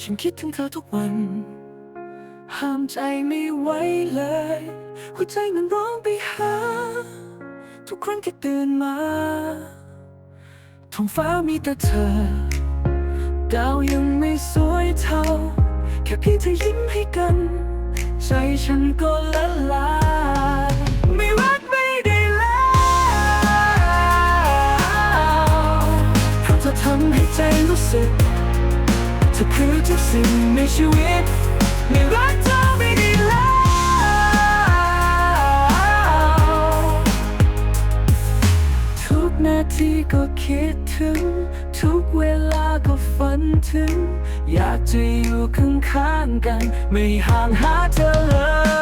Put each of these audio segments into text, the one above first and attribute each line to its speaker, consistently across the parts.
Speaker 1: ฉันคิดถึงเธอทุกวัน ห้ามใจไม่ไหวเลย หัวใจมันร้องไปหา ทุกครั้งที่ตื่นมาท้องฟ้ามีแต่เธอ ดาวยังไม่สวยเท่า แค่เพียงเธอยิ้มให้กัน ใจฉันก็ละลายไม่รักไม่ได้แล้วเพราะเธอทำให้ใจรู้สึก เธอคือทุกสิ่งในชีวิตไม่รักเธอไม่ได้แล้ว ทุกนาทีก็คิดถึง ทุกเวลาก็ฝันถึง อยากจะอยู่ข้างๆกัน ไม่ห่างหาเธอเลย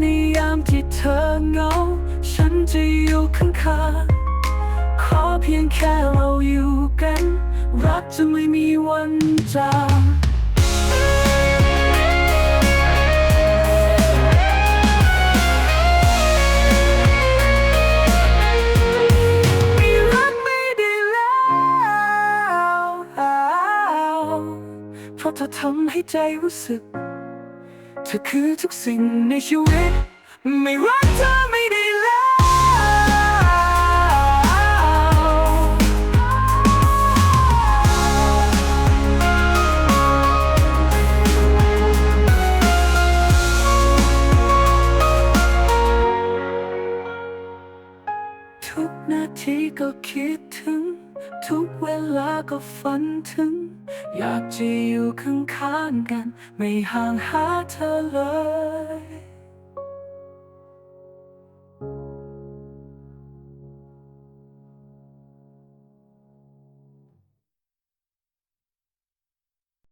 Speaker 1: ในยามที่เธอเหงา ฉันจะอยู่ข้างๆขอเพียงแค่เราอยู่กัน รักจะไม่มีวันจางม่รักไม่ได้แล้วเพราะเธอทำให้ใจรู้สึก เธอคือทุกสิ่งในชีวิต ไม่รักเธอไม่ได้แล้วทุกนาทีก็คิดถึง ทุกเวลาก็ฝันถึง อยากจะอยู่ข้างๆกัน ไม่ห่างหาเธอเลย